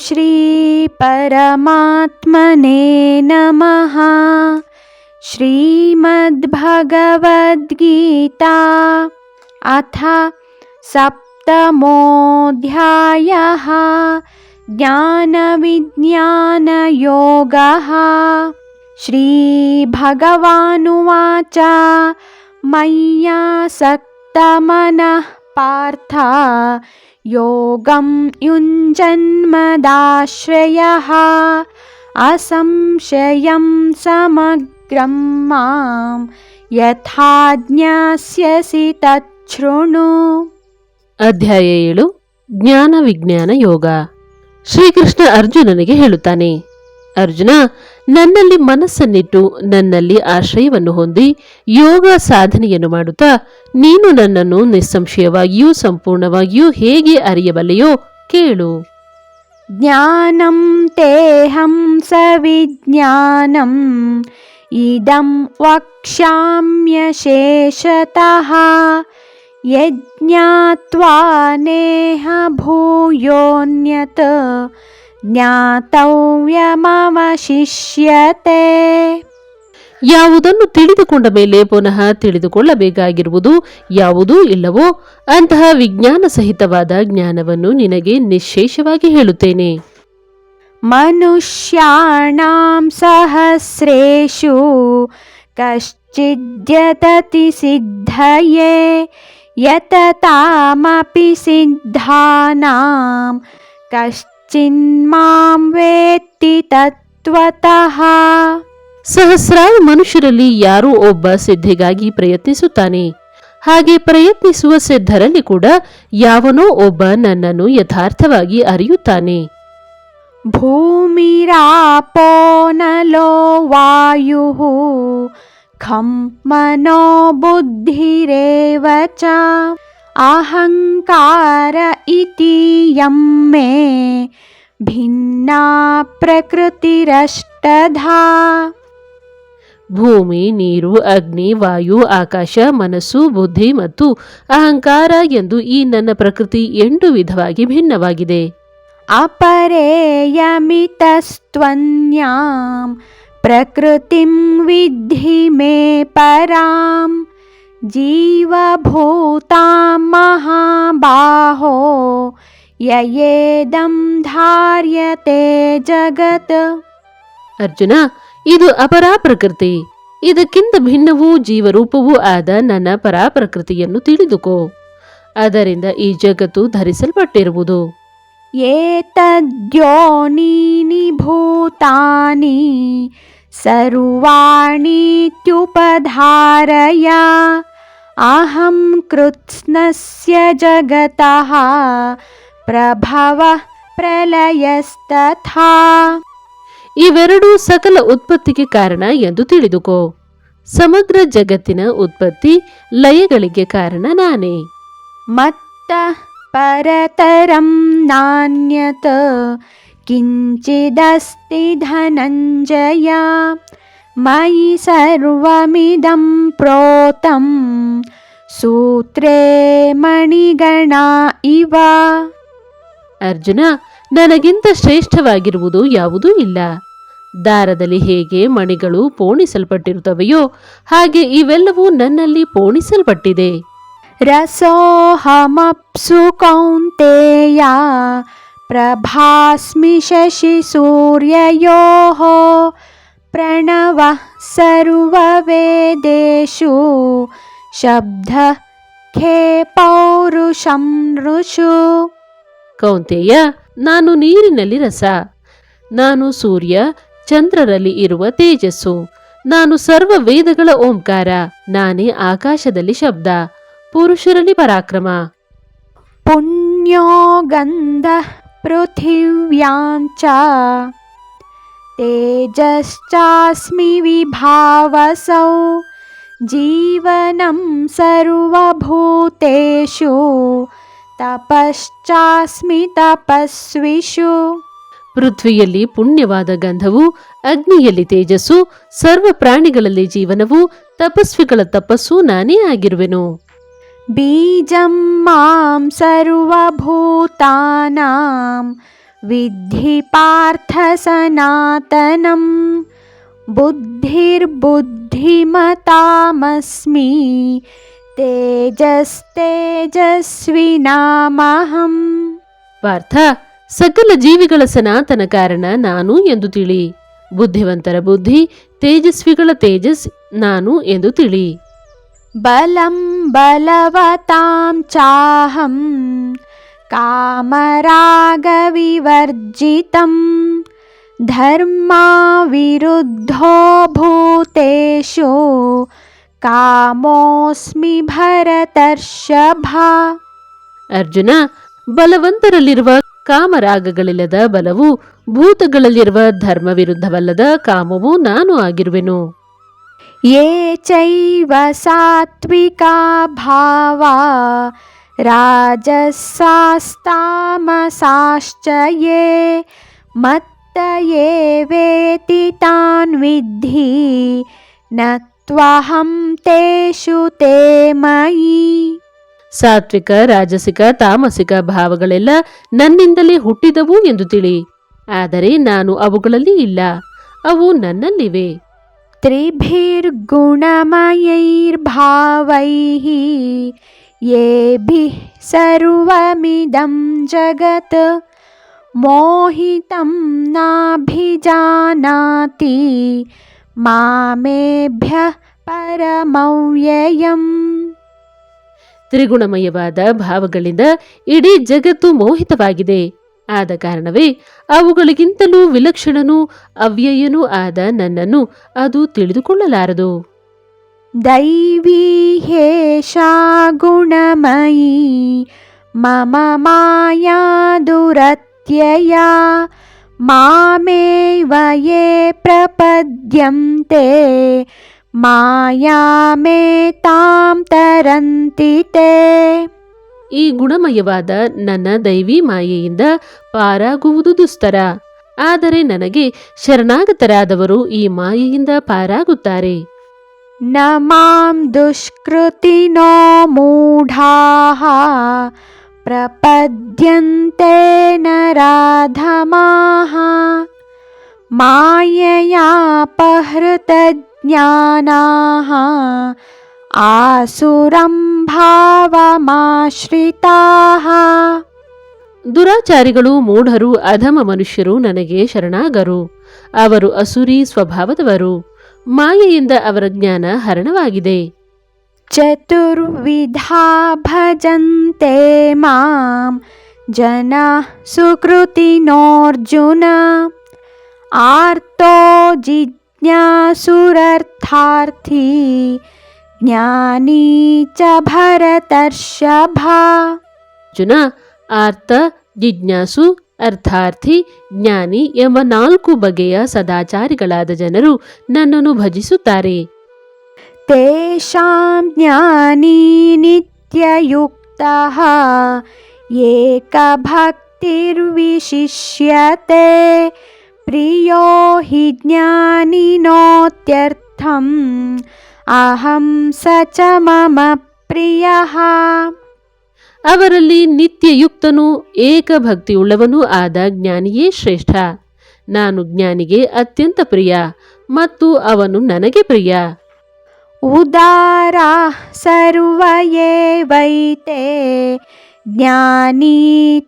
श्रीपरमात्मने नमः। श्रीमद्भगवद्गीता अथ सप्तमोऽध्यायः। ज्ञानविज्ञानयोगः। श्रीभगवानुवाच मय्यासक्तमनः पार्थ। योगं युञ्जन्मदाश्रयः असंशयं समग्रं मां यथा ज्ञास्यसि तच्छृणु ಅಧ್ಯಾಯ ಏಳು ಜ್ಞಾನ ವಿಜ್ಞಾನ ಯೋಗ ಶ್ರೀಕೃಷ್ಣ ಅರ್ಜುನನಿಗೆ ಹೇಳುತ್ತಾನೆ ಅರ್ಜುನ, ನನ್ನಲ್ಲಿ ಮನಸ್ಸನ್ನಿಟ್ಟು ನನ್ನಲ್ಲಿ ಆಶ್ರಯವನ್ನು ಹೊಂದಿ ಯೋಗ ಸಾಧನೆಯನ್ನು ಮಾಡುತ್ತಾ, ನೀನು ನನ್ನನ್ನು ನಿಸ್ಸಂಶಯವಾಗಿಯೂ ಸಂಪೂರ್ಣವಾಗಿಯೂ ಹೇಗೆ ಅರಿಯಬಲ್ಲೆಯೋ ಕೇಳು. ಜ್ಞಾನಂ ತೇಹಂ ಸವಿಜ್ಞಾನಂ ಇದಂ ವಕ್ಷ್ಯಾಮ್ಯ ಶೇಷತಃ ಯಜ್ಞಾತ್ವಾ ನೇಹ ಭೂಯೋನ್ಯತ ಜ್ಞಾತವ್ಯಮವಶಿಷ್ಯತೆ. ಯಾವುದನ್ನು ತಿಳಿದುಕೊಂಡ ಮೇಲೆ ಪುನಃ ತಿಳಿದುಕೊಳ್ಳಬೇಕಾಗಿರುವುದು ಯಾವುದೂ ಇಲ್ಲವೋ ಅಂತಹ ವಿಜ್ಞಾನ ಸಹಿತವಾದ ಜ್ಞಾನವನ್ನು ನಿನಗೆ ನಿಶೇಷವಾಗಿ ಹೇಳುತ್ತೇನೆ. ಮನುಷ್ಯಾಣಾಂ ಸಹಸ್ರೇಷು ಕಶ್ಚಿದ್ಯತತಿ ಸಿದ್ಧಯೇ ಯತತಾಮಪಿ ಸಿದ್ಧಾನಾಂ ಕಶ್ಚ ಚಿನ್ಮಾಂ ವೇತ್ತಿ ತತ್ವತಃ. ಸಹಸ್ರಾರು ಮನುಷ್ಯರಲ್ಲಿ ಯಾರೋ ಒಬ್ಬ ಸಿದ್ಧಿಗಾಗಿ ಪ್ರಯತ್ನಿಸುತ್ತಾನೆ. ಹಾಗೆ ಪ್ರಯತ್ನಿಸುವ ಸಿದ್ಧರಲ್ಲಿ ಕೂಡ ಯಾವನೋ ಒಬ್ಬ ನನ್ನನ್ನು ಯಥಾರ್ಥವಾಗಿ ಅರಿಯುತ್ತಾನೆ. ಭೂಮಿರಾಪೋನಲೋ ವಾಯು ಖಂ ಮನೋ ಬುದ್ಧಿರೇವಚ ಅಹಂಕಾರ ಇತಿ ಯಮ್ಮೆ ಭಿನ್ನಾ ಪ್ರಕೃತಿರಷ್ಟಧಾ. ಭೂಮಿ ನೀರು ಅಗ್ನಿ ವಾಯು ಆಕಾಶ ಮನಸ್ಸು ಬುದ್ಧಿ ಮತ್ತು ಅಹಂಕಾರ ಎಂದು ಈ ನನ್ನ ಪ್ರಕೃತಿ ಎಂಟು ವಿಧವಾಗಿ ಭಿನ್ನವಾಗಿದೆ. ಅಪರೇಯಮಿತಸ್ತ್ವನ್ಯಾಂ ಪ್ರಕೃತಿಂ ವಿಧಿ ಮೇ ಪರಾಂ. जीवभूतां महाबाहो ययेदं धार्यते जगत् ಅರ್ಜುನ ಇದು ಅಪರಾ ಪ್ರಕೃತಿ ಇದಕ್ಕಿಂತ ಭಿನ್ನವೂ ಜೀವರೂಪವೂ ಆದ ನನ್ನ ಪರಾ ಪ್ರಕೃತಿಯನ್ನು ತಿಳಿದುಕೋ ಅದರಿಂದ ಈ ಜಗತ್ತು ಧರಿಸಲ್ಪಟ್ಟಿರುವುದು एतद्योनीनि भूतानि सर्वाणीत्युपधारय अहं कृत्स्नस्य जगतः प्रभवः प्रलयस्तथा ಇವೆರಡೂ ಸಕಲ ಉತ್ಪತ್ತಿಗೆ ಕಾರಣ ಎಂದು ತಿಳಿದುಕೋ ಸಮಗ್ರ ಜಗತ್ತಿನ ಉತ್ಪತ್ತಿ ಲಯಗಳಿಗೆ ಕಾರಣ ನಾನೇ मत्तः परतरं नान्यत् किञ्चिदस्ति धनञ्जय मयि सर्वमिदं प्रोतं सूत्रे मणिगणा इव ಅರ್ಜುನ ನನಗಿಂತ ಶ್ರೇಷ್ಠವಾಗಿರುವುದು ಯಾವುದೂ ಇಲ್ಲ ದಾರದಲ್ಲಿ ಹೇಗೆ ಮಣಿಗಳು ಪೋಣಿಸಲ್ಪಟ್ಟಿರುತ್ತವೆಯೋ ಹಾಗೆ ಇವೆಲ್ಲವೂ ನನ್ನಲ್ಲಿ ಪೋಣಿಸಲ್ಪಟ್ಟಿದೆ रसोऽहमप्सु कौन्तेय प्रभास्मि शशिसूर्ययोः प्रणवः सर्ववेदेषु शब्दः खे पौरुषं नृषु ಕೌಂತೆಯ ನಾನು ನೀರಿನಲ್ಲಿ ರಸ ನಾನು ಸೂರ್ಯ ಚಂದ್ರರಲ್ಲಿ ಇರುವ ತೇಜಸ್ಸು ನಾನು ಸರ್ವ ವೇದಗಳ ಓಂಕಾರ ನಾನೇ ಆಕಾಶದಲ್ಲಿ ಶಬ್ದ ಪುರುಷರಲ್ಲಿ ಪರಾಕ್ರಮ पुण्यो गन्धः पृथिव्यां च तेजश्चास्मि विभावसौ जीवनं सर्वभूतेषु तपश्चास्मि तपस्विषु ಪೃಥ್ವಿಯಲ್ಲಿ ಪುಣ್ಯವಾದ ಗಂಧವು ಅಗ್ನಿಯಲ್ಲಿ ತೇಜಸ್ಸು ಸರ್ವ ಪ್ರಾಣಿಗಳಲ್ಲಿ ಜೀವನವು ತಪಸ್ವಿಗಳ ತಪಸ್ಸು ನಾನೇ ಆಗಿರುವೆನು बीजं मां सर्वभूतानां विद्धि पार्थ सनातनं बुद्धिर्बुद्धिमतामस्मि तेजस्तेजस्विनामहम् ಪಾರ್ಥ ಸಕಲ ಜೀವಿಗಳ ಸನಾತನ ಕಾರಣ ನಾನು ಎಂದು ತಿಳಿ ಬುದ್ಧಿವಂತರ ಬುದ್ಧಿ ತೇಜಸ್ವಿಗಳ ತೇಜಸ್ ನಾನು ಎಂದು ತಿಳಿ बलं बलवतां चाहं कामरागविवर्जितं धर्माविरुद्धो भूतेषु कामोऽस्मि भरतर्षभा ಅರ್ಜುನ ಬಲವಂತರಲ್ಲಿರುವ ಕಾಮರಾಗಗಳಿಲ್ಲದ ಬಲವು ಭೂತಗಳಲ್ಲಿರುವ ಧರ್ಮ ವಿರುದ್ಧವಲ್ಲದ ಕಾಮವು ನಾನು ಆಗಿರುವೆನು ये चैव सात्विका भावा राजसास्तामसाश्च ये मत्त ये वेति तान् विद्धि न त्वहं तेषु ते मयि ಸಾತ್ವಿಕ ರಾಜಸಿಕ ತಾಮಸಿಕ ಭಾವಗಳೆಲ್ಲ ನನ್ನಿಂದಲೇ ಹುಟ್ಟಿದವು ಎಂದು ತಿಳಿ ಆದರೆ ನಾನು ಅವುಗಳಲ್ಲಿ ಇಲ್ಲ ಅವು ನನ್ನಲ್ಲಿವೆ त्रिभिर्गुणमयैर्भावैः येभिः सर्वमिदं जगत् मोहितं नाभिजानाति मामेभ्यः परमव्ययम् ತ್ರಿಗುಣಮಯವಾದ ಭಾವಗಳಿಂದ ಇಡೀ ಜಗತ್ತು ಮೋಹಿತವಾಗಿದೆ ಆದ ಕಾರಣವೇ ಅವುಗಳಿಗಿಂತಲೂ ವಿಲಕ್ಷಣನೂ ಅವ್ಯಯನೂ ಆದ ನನ್ನನ್ನು ಅದು ತಿಳಿದುಕೊಳ್ಳಲಾರದು दैवी ह्येषा गुणमयी मम माया दुरत्यया मामेव ये प्रपद्यन्ते मायामेतां तरन्ति ते ಈ ಗುಣಮಯವಾದ ನನ್ನ ದೈವಿ ಮಾಯೆಯಿಂದ ಪಾರಾಗುವುದು ದುಸ್ತರ ಆದರೆ ನನಗೆ ಶರಣಾಗತರಾದವರು ಈ ಮಾಯೆಯಿಂದ ಪಾರಾಗುತ್ತಾರೆ न मां दुष्कृतिनो मूढाः प्रपद्यन्ते नराधमाः माययापहृतज्ञानाः आसुरं भावमाश्रिताः ದುರಾಚಾರಿಗಳು ಮೂಢರು ಅಧಮ ಮನುಷ್ಯರು ನನಗೆ ಶರಣಾಗರು ಅವರು ಅಸುರಿ ಸ್ವಭಾವದವರು ಮಾಯೆಯಿಂದ ಅವರ ಜ್ಞಾನ ಹರಣವಾಗಿದೆ. ಚತುರ್ವಿಧಾ ಭಜಂತೆ ಮಾಂ ಜನ ಸುಕೃತಿ ಸುಕೃತಿನೋರ್ಜುನ ಆರ್ತೋ ಜಿಜ್ಞಾಸುರರ್ಥಾರ್ಥಿ ಜ್ಞಾನಿ ಚ ಭರತರ್ಷಭ. ಜುನ ಆರ್ತ ಜಿಜ್ಞಾಸು ಅರ್ಥಾರ್ಥಿ ಜ್ಞಾನಿ ಎಂಬ ನಾಲ್ಕು ಬಗೆಯ ಸದಾಚಾರಿಗಳಾದ ಜನರು ನನ್ನನ್ನು ಭಜಿಸುತ್ತಾರೆ. ತೇಷಾಂ ಜ್ಞಾನಿ ನಿತ್ಯಯುಕ್ತ, ಏಕಭಕ್ತಿರ್ವಿಶಿಷ್ಯತೆ, ಪ್ರಿಯೋ ಹಿ ಜ್ಞಾನಿನೋತ್ಯರ್ಥಂ, ಅಹಂ ಸ ಚ ಮಮ ಪ್ರಿಯ. ಅವರಲ್ಲಿ ನಿತ್ಯಯುಕ್ತನೂ ಏಕಭಕ್ತಿಯುಳ್ಳವನೂ ಆದ ಜ್ಞಾನಿಯೇ ಶ್ರೇಷ್ಠ ನಾನು ಜ್ಞಾನಿಗೆ ಅತ್ಯಂತ ಪ್ರಿಯ ಮತ್ತು ಅವನು ನನಗೆ ಪ್ರಿಯ उदाराः सर्व एवैते ज्ञानी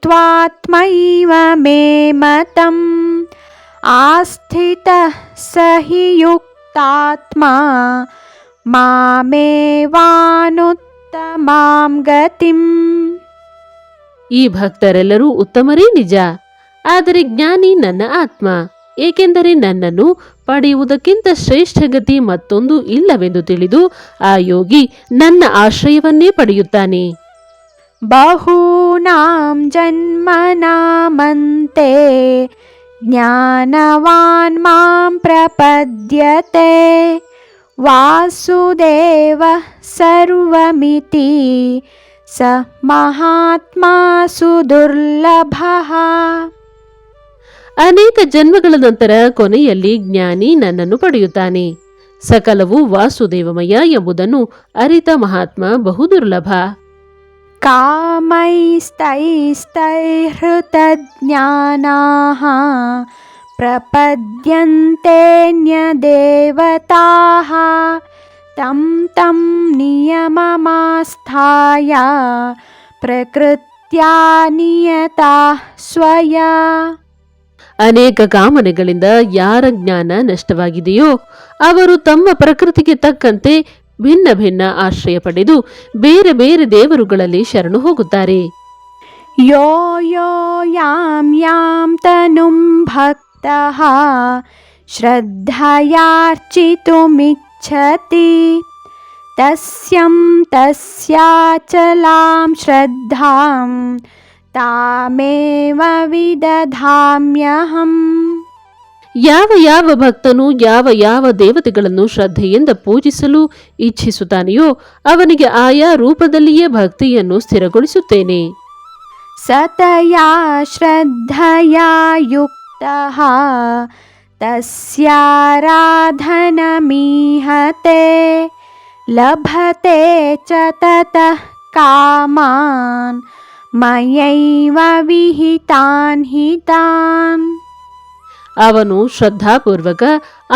त्वात्मैव मे मतम् आस्थितः स हि युक्तात्मा ಮಾಂ ಗತಿಂ. ಈ ಭಕ್ತರೆಲ್ಲರೂ ಉತ್ತಮರೇ ನಿಜ. ಆದರೆ ಜ್ಞಾನಿ ನನ್ನ ಆತ್ಮ. ಏಕೆಂದರೆ ನನ್ನನ್ನು ಪಡೆಯುವುದಕ್ಕಿಂತ ಶ್ರೇಷ್ಠ ಗತಿ ಮತ್ತೊಂದು ಇಲ್ಲವೆಂದು ತಿಳಿದು ಆ ಯೋಗಿ ನನ್ನ ಆಶ್ರಯವನ್ನೇ ಪಡೆಯುತ್ತಾನೆ. ಬಹೂನಾಂ ಜನ್ಮನಾಮಂತೆ ಜ್ಞಾನವಾನ್ ಮಾಂ ಪ್ರಪದ್ಯತೆ. ವಾಸುದೇವ ಸರ್ವಮಿತಿ ಸ ಮಹಾತ್ಮಾ ಸುದುರ್ಲಭ. ಅನೇಕ ಜನ್ಮಗಳ ನಂತರ ಕೊನೆಯಲ್ಲಿ ಜ್ಞಾನಿ ನನ್ನನ್ನು ಪಡೆಯುತ್ತಾನೆ. ಸಕಲವು ವಾಸುದೇವಮಯ ಎಂಬುದನ್ನು ಅರಿತ ಮಹಾತ್ಮ ಬಹುದುರ್ಲಭ. ಕಾಮೈಸ್ತೈಸ್ತೈಹೃತಜ್ಞಾನಾ प्रपद्यन्तेऽन्यदेवताः तं तं नियममास्थाय प्रकृत्या नियता स्वया ಅನೇಕ ಕಾಮನೆಗಳಿಂದ ಯಾರ ಜ್ಞಾನ ನಷ್ಟವಾಗಿದೆಯೋ ಅವರು ತಮ್ಮ ಪ್ರಕೃತಿಗೆ ತಕ್ಕಂತೆ ಭಿನ್ನ ಭಿನ್ನ ಆಶ್ರಯ ಪಡೆದು ಬೇರೆ ಬೇರೆ ದೇವರುಗಳಲ್ಲಿ ಶರಣು ಹೋಗುತ್ತಾರೆ यो यो यां यां तनुं भक्तः श्रद्धयार्चितुमिच्छति तस्यं तस्याचलां श्रद्धां तामेव विदधाम्यहम् ಯಾವ ಯಾವ ಭಕ್ತನು ಯಾವ ಯಾವ ದೇವತೆಗಳನ್ನು ಶ್ರದ್ಧೆಯಿಂದ ಪೂಜಿಸಲು ಇಚ್ಛಿಸುತ್ತಾನೆಯೋ ಅವನಿಗೆ ಆಯಾ ರೂಪದಲ್ಲಿಯೇ ಭಕ್ತಿಯನ್ನು ಸ್ಥಿರಗೊಳಿಸುತ್ತೇನೆ सतया श्रद्धया युक्तः तस्याराधनमीहते लभते च ततः कामान् मयैव विहितान् हितान् ಅವನು ಶ್ರದ್ಧಾಪೂರ್ವಕ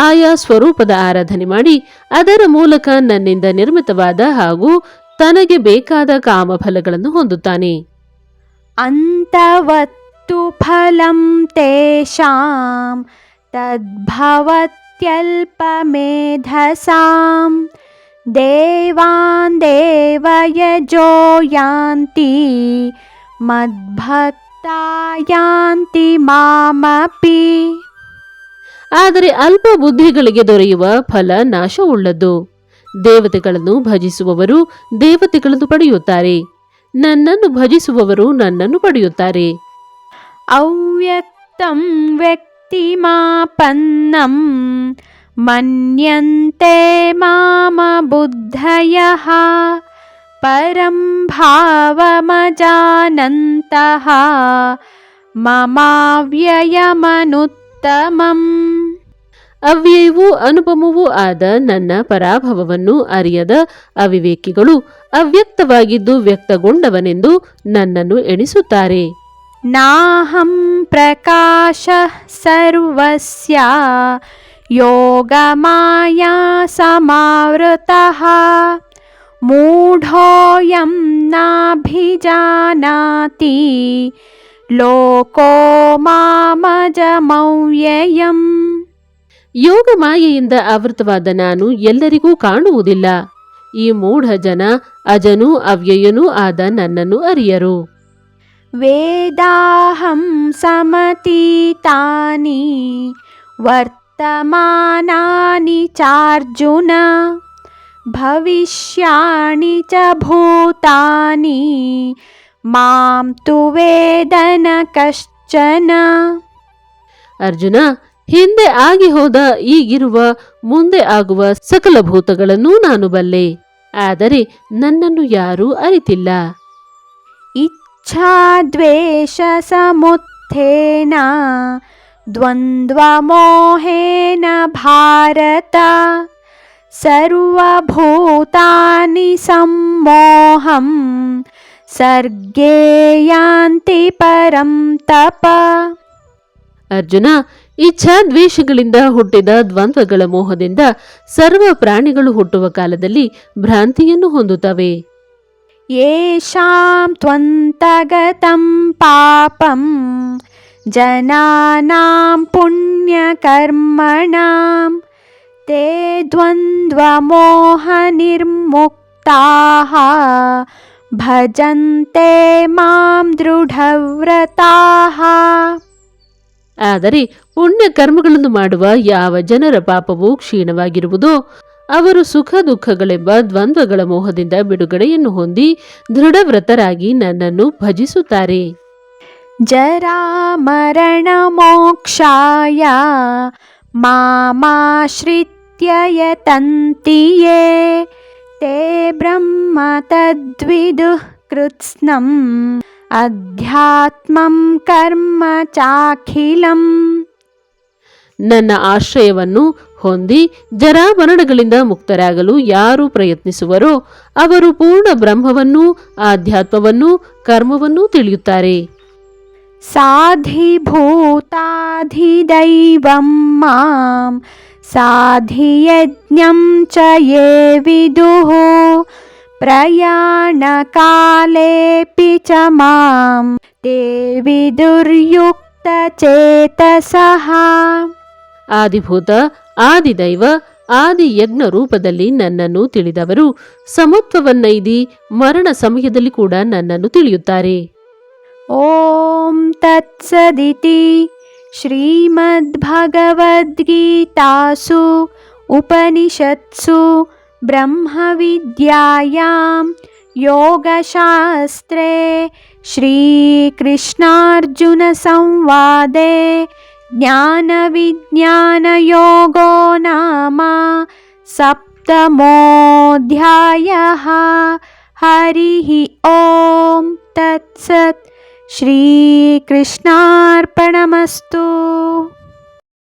ಆಯಾ ಸ್ವರೂಪದ ಆರಾಧನೆ ಮಾಡಿ ಅದರ ಮೂಲಕ ನನ್ನಿಂದ ನಿರ್ಮಿತವಾದ ಹಾಗೂ ತನಗೆ ಬೇಕಾದ ಕಾಮಫಲಗಳನ್ನು ಹೊಂದುತ್ತಾನೆ अन्तवत्तु फलं तेषां तद्भवत्यल्पमेधसां देवान् देवयजो यान्ति मद्भक्ता यान्ति मामपि ಆದರೆ ಅಲ್ಪ ಬುದ್ಧಿಗಳಿಗೆ ದೊರೆಯುವ ಫಲ ನಾಶವುಳ್ಳದ್ದು ದೇವತೆಗಳನ್ನು ಭಜಿಸುವವರು ದೇವತೆಗಳನ್ನು ಪಡೆಯುತ್ತಾರೆ ನನ್ನನ್ನು ಭಜಿಸುವವರು ನನ್ನನ್ನು ಪಡೆಯುತ್ತಾರೆ ಅವ್ಯಕ್ತಂ ವ್ಯಕ್ತಿಮಾಪನ್ನಂ ಮನ್ಯಂತೆ ಮಾಮ ಬುದ್ಧಯಃ ಪರಂ ಭಾವಮಜಾನಂತಹ ಮಮಾವ್ಯಯಮನುತ್ತಮಂ. ಅವ್ಯಯವೂ ಅನುಪಮವೂ ಆದ ನನ್ನ ಪರಾಭವವನ್ನು ಅರಿಯದ ಅವಿವೇಕಿಗಳು ಅವ್ಯಕ್ತವಾಗಿದ್ದು ವ್ಯಕ್ತಗೊಂಡವನೆಂದು ನನ್ನನ್ನು ಎಣಿಸುತ್ತಾರೆ. ನಾಹಂ ಪ್ರಕಾಶ ಸರ್ವಸ್ಯ ಯೋಗಮಾಯಾ ಸಮಾವೃತಃ ಮೂಢೋಯಂ ನಾಭಿಜಾನಾತಿ ಲೋಕೋ ಮಾಮಜಮವ್ಯಯಂ ಯೋಗ ಮಾಯೆಯಿಂದ ಆವೃತವಾದ ನಾನು ಎಲ್ಲರಿಗೂ ಕಾಣುವುದಿಲ್ಲ. ಈ ಮೂಢ ಜನ ಅಜನೂ ಅವ್ಯಯನೂ ಆದ ನನ್ನನ್ನು ಅರಿಯರು. वेदाहं समतीतानि वर्तमानानि चार्जुन भविष्याणि च भूतानि मां तु वेद न कश्चन ಅರ್ಜುನ ಹಿಂದೆ ಆಗಿ ಹೋದ ಈಗಿರುವ ಮುಂದೆ ಆಗುವ ಸಕಲ ಭೂತಗಳನ್ನೂ ನಾನು ಬಲ್ಲೆ ಆದರೆ ನನ್ನನ್ನು ಯಾರೂ ಅರಿತಿಲ್ಲ इच्छाद्वेषसमुत्थेन द्वन्द्वमोहेन भारत सर्वभूतानि सम्मोहं सर्गे यान्ति परं तप ಅರ್ಜುನ ಇಚ್ಛಾ ದ್ವೇಷಗಳಿಂದ ಹುಟ್ಟಿದ ದ್ವಂದ್ವಗಳ ಮೋಹದಿಂದ ಸರ್ವ ಪ್ರಾಣಿಗಳು ಹುಟ್ಟುವ ಕಾಲದಲ್ಲಿ ಭ್ರಾಂತಿಯನ್ನು ಹೊಂದುತ್ತವೆ येषां त्वन्तगतं पापं जनानां पुण्यकर्मणां ते द्वन्द्वमोहनिर्मुक्ताः भजन्ते मां दृढव्रताः ಆದರೆ ಪುಣ್ಯ ಕರ್ಮಗಳನ್ನು ಮಾಡುವ ಯಾವ ಜನರ ಪಾಪವು ಕ್ಷೀಣವಾಗಿರುವುದೋ ಅವರು ಸುಖ ದುಃಖಗಳೆಂಬ ದ್ವಂದ್ವಗಳ ಮೋಹದಿಂದ ಬಿಡುಗಡೆಯನ್ನು ಹೊಂದಿ ದೃಢವ್ರತರಾಗಿ ನನ್ನನ್ನು ಭಜಿಸುತ್ತಾರೆ जरामरणमोक्षाय मामाश्रित्य यतन्ति ये ते ब्रह्म तद्विदुः कृत्स्नम् अध्यात्मं कर्म चाखिलम् ನನ್ನ ಆಶ್ರಯವನ್ನು ಹೊಂದಿ ಜರಾಮರಣಗಳಿಂದ ಮುಕ್ತರಾಗಲು ಯಾರು ಪ್ರಯತ್ನಿಸುವರೋ ಅವರು ಪೂರ್ಣ ಬ್ರಹ್ಮವನ್ನು ಆಧ್ಯಾತ್ಮವನ್ನು ಕರ್ಮವನ್ನೂ ತಿಳಿಯುತ್ತಾರೆ. ಸಾಧಿ ಭೂತಾಧಿ ದೈವಂ ಮಾಂ, ಸಾಧಿ ಯಜ್ಞಂ ಚ ಯೇ ವಿದುಃ, ಪ್ರಯಾಣ ಕಾಲೇಪಿ ಚ ಮಾಂ, ದೇವಿ ದುರ್ಯುಕ್ತ ಚೇತಸಃ. ಆದಿಭೂತ ಆದಿದೈವ ಆದಿ ಯಜ್ಞ ರೂಪದಲ್ಲಿ ನನ್ನನ್ನು ತಿಳಿದವರು ಸಮತ್ವವನ್ನೈದಿ ಮರಣ ಸಮಯದಲ್ಲಿ ಕೂಡ ನನ್ನನ್ನು ತಿಳಿಯುತ್ತಾರೆ ॐ तत्सदिति श्रीमद्भगवद्गीतासु उपनिषत्सु ब्रह्मविद्यायां योगशास्त्रे श्रीकृष्णार्जुनसंवादे ज्ञानविज्ञानयोगो नाम सप्तमोऽध्यायः। हरिः ॐ तत्सत्। श्रीकृष्णार्पणमस्तु।